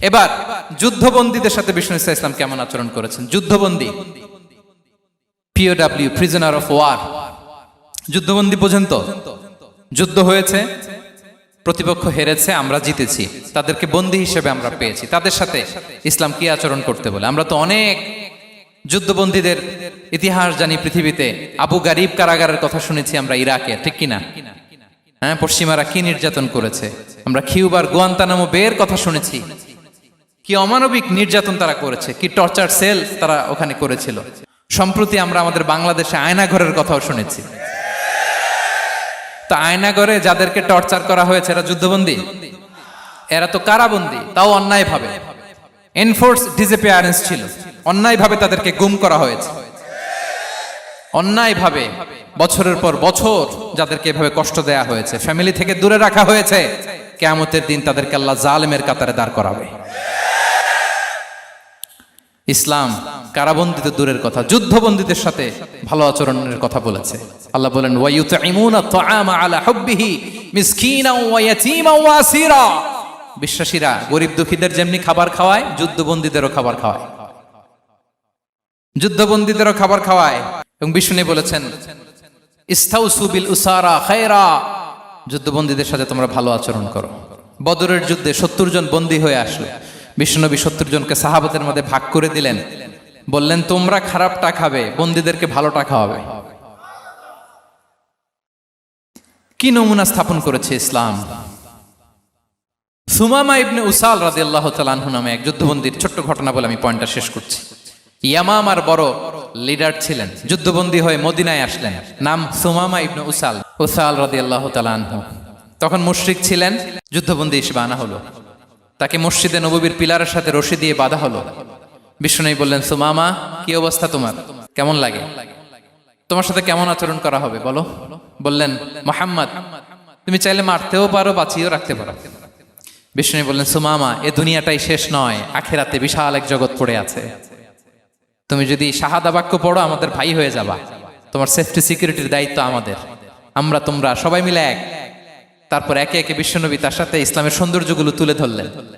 এবার যুদ্ধবন্দীদের সাথে বিষ্ণু ইসা ইসলাম কেমন আচরণ করেছেন? যুদ্ধবন্দী। পিওডাব্লিউ প্রিজনার অফ ওয়ার যুদ্ধবন্দী পর্যন্ত যুদ্ধ হয়েছে, প্রতিপক্ষ হেরেছে, আমরা জিতেছি। তাদেরকে বন্দী হিসেবে আমরা পেয়েছি। তাদের সাথে ইসলাম কি আচরণ করতে বলে? আমরা তো অনেক যুদ্ধবন্দীদের ইতিহাস জানি পৃথিবীতে। আবু গারিব কারাগারের কথা শুনেছি আমরা ইরাকে, ঠিক কিনা? হ্যাঁ পশ্চিমারা কি নির্যাতন করেছে? আমরা কিউবার গোয়ান্তানামো বের কথা শুনেছি। কি অমানবিক নির্যাতন তারা করেছে, কি টর্চার সেল তারা ওখানে করেছিল। সম্প্রতি আমরা আমাদের বাংলাদেশে আয়নাঘরের কথাও শুনেছি। তো আয়নাঘরে যাদেরকে টর্চার করা হয়েছে, এরা যুদ্ধবন্দী? এরা তো কারাবন্দী, তাও অন্যায়ভাবে। এনফোর্স ডিসঅ্যাপিয়ারেন্স ছিল। অন্যায়ভাবে তাদেরকে গুম করা হয়েছে। অন্যায়ভাবে বছরের পর বছর যাদেরকে এভাবে কষ্ট দেয়া হয়েছে ফ্যামিলি থেকে দূরে রাখা হয়েছে, কেয়ামতের দিন তাদেরকে আল্লাহ জালেমের কাতারে দাঁড় করাবে। ইসলাম কারাবন্দিত দূরের কথা, যুদ্ধবন্দীদের সাথে ভালো আচরণের কথা বলেছে। আল্লাহ বলেন বিশ্বাসীরা গরিব দুঃখীদের যেমনি খাবার খাওয়ায়, যুদ্ধবন্দীদেরও খাবার খাওয়ায়। যুদ্ধবন্দীদেরও খাবার খাওয়ায়। এবং বিষ্ণু বলেছেন, ইস্তাউসু উসারা খায়রা। যুদ্ধবন্দীদের সাথে তোমরা ভালো আচরণ করো। বদরের যুদ্ধে সত্তর জন বন্দী হয়ে আসলো। বিষ্ণুনবী সত্তর জনকে সাহাবতের মধ্যে ভাগ করে দিলেন। বললেন, তোমরা খারাপটা খাবে, বন্দীদেরকে ভালোটা খাওয়াবে। কি নমুনা স্থাপন করেছে ইসলাম? সুমামা ইবনে উসাল রাজি আল্লাহ তালাহু নামে এক যুদ্ধবন্দির ছোট্ট ঘটনা বলে আমি পয়েন্টটা শেষ করছি। ইয়ামামার বড় লিডার ছিলেন, যুদ্ধবন্দী হয়ে মদিনায় আসলেন, নাম সুমামা ইবনে উসাল উসাল রাদি আল্লাহ তালাহু তখন মুশরিক ছিলেন, যুদ্ধবন্দী হিসেবে আনা হলো। তাকে মসজিদে নববীর পিলারের সাথে রশি দিয়ে বাঁধা হলো। বিষ্ণু বললেন সুমামা কি অবস্থা তোমার? কেমন লাগে? তোমার সাথে কেমন আচরণ করা হবে, বলো? বললেন, মোহাম্মদ, তুমি চাইলে মারতেও পারো, বাঁচিয়েও রাখতে পারো। বিষ্ণু বললেন সুমামা এ দুনিয়াটাই শেষ নয়, আখেরাতে বিশাল এক জগৎ পড়ে আছে। তুমি যদি শাহাদা বাক্য পড়ো, আমাদের ভাই হয়ে যাবা। তোমার সেফটি সিকিউরিটির দায়িত্ব আমাদের। আমরা, তোমরা সবাই মিলে এক। তারপর একে একে বিশ্বনবী তার সাথে ইসলামের সৌন্দর্যগুলো তুলে ধরলেন।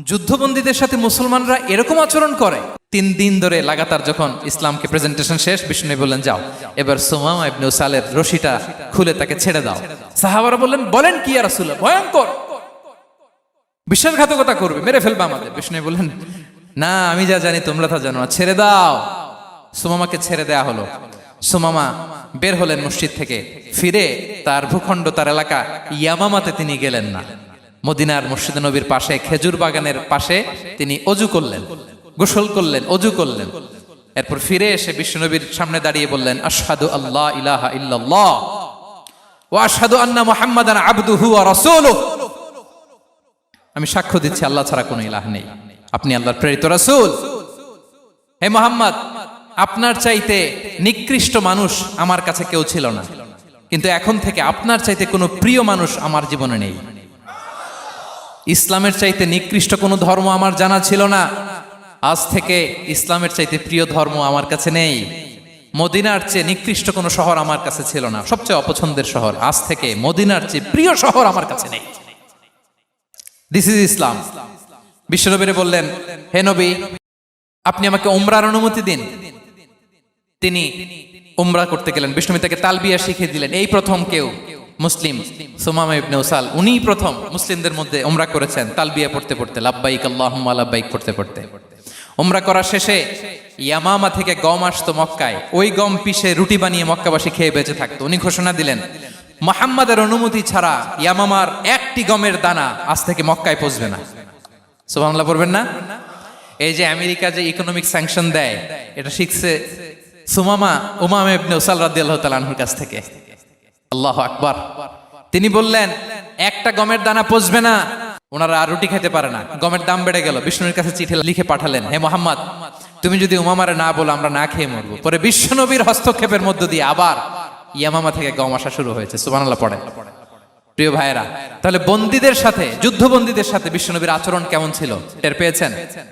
যুদ্ধবন্দীদের সাথে মুসলমানরা এরকম আচরণ করে। তিন দিন ধরে লাগাতার যখন ইসলামকে প্রেজেন্টেশন শেষ, বিষ্ণু বললেন, যাও। এবার সুমামা ইবনে উসালের রশিটা খুলে তাকে ছেড়ে দাও। সাহাবারা বললেন, বলেন কি আর রাসূলুল্লাহ? ভয়ঙ্কর। বিশ্বাসঘাতকতা করবে, মেরে ফেলবে আমাদের। বিষ্ণু বললেন, না, আমি যা জানি তোমরা তা জানো ছেড়ে দাও। সুমামাকে ছেড়ে দেয়া হলো। সোমামা বের হলেন মসজিদ থেকে, ফিরে তার ভূখণ্ড, তার এলাকা ইয়ামামাতে তিনি গেলেন না। মদিনার মসজিদ নবীর পাশে, খেজুর বাগানের পাশে তিনি অজু করলেন, গোসল করলেন, অজু করলেন। এরপর ফিরে এসে বিশ্বনবীর সামনে দাঁড়িয়ে বললেন, আশহাদু আল্লাহ ইলাহা ইল্লাল্লাহ ওয়া আশহাদু আন্না মুহাম্মাদান আবদুহু ওয়া আমি সাক্ষ্য দিচ্ছি, আল্লাহ ছাড়া কোনো ইলাহ নেই। আপনি আল্লাহর প্রেরিত রাসূল। হে মোহাম্মদ, আপনার চাইতে নিকৃষ্ট মানুষ আমার কাছে কেউ ছিল না। কিন্তু এখন থেকে আপনার চাইতে কোনো প্রিয় মানুষ আমার জীবনে নেই। ইসলামের চাইতে নিকৃষ্ট কোনো ধর্ম আমার জানা ছিল না। আজ থেকে ইসলামের চাইতে প্রিয় ধর্ম আমার কাছে নেই। মদিনার চেয়ে নিকৃষ্ট কোনো শহর আমার কাছে ছিল না। সবচেয়ে অপছন্দের শহর আজ থেকে মদিনার চেয়ে প্রিয় শহর আমার কাছে নেই। দিস ইজ ইসলাম বিশ্বনবীরে বললেন, হে নবী, আপনি আমাকে উমরার অনুমতি দিন। তিনি উমরা করতে গেলেন। বিষ্ণু তাকে তালবিয়া শিখিয়ে দিলেন, এই প্রথম কেউ মুসলিম সুমামা ইবনে উসাল, উনিই প্রথম মুসলিমদের মধ্যে ওমরা করেছেন তালবিয়া পড়তে পড়তে, লাব্বাইক আল্লাহুম্মা লাব্বাইক পড়তে পড়তে। উমরা করা শেষে ইয়ামামা থেকে গম আসতো মক্কায়, ওই গম পিষে রুটি বানিয়ে মক্কাবাসী খেয়ে বেঁচে থাকতো। উনি ঘোষণা দিলেন, মোহাম্মদের অনুমতি ছাড়া ইয়ামামার একটি গমের দানা আজ থেকে মক্কায় পৌঁছবে না। সুবহানাল্লাহ, পড়বেন না? এই যে আমেরিকা যে ইকোনমিক স্যাংশন দেয়, এটা শিখছে সুমামা উমাম ইবনে উসাল রাদিয়াল্লাহু তাআলা আনহুর কাছ থেকে। আল্লাহ আকবার। তিনি বললেন, একটা গমের দানা পচবে না। ওনারা আর রুটি খেতে পারে না। গমের দাম বেড়ে গেল। বিষ্ণুর কাছে চিঠি লিখে পাঠালেন, হে মোহাম্মদ, তুমি যদি উমামারে না বলো, আমরা না খেয়ে মরবো। পরে বিশ্বনবীর হস্তক্ষেপের মধ্য দিয়ে আবার ইয়ামামা থেকে গম আসা শুরু হয়েছে। সুবহানাল্লাহ পড়ে প্রিয় ভাইয়েরা, তাহলে বন্দীদের সাথে, যুদ্ধবন্দীদের সাথে বিশ্বনবীর আচরণ কেমন ছিল? টের পেয়েছেন?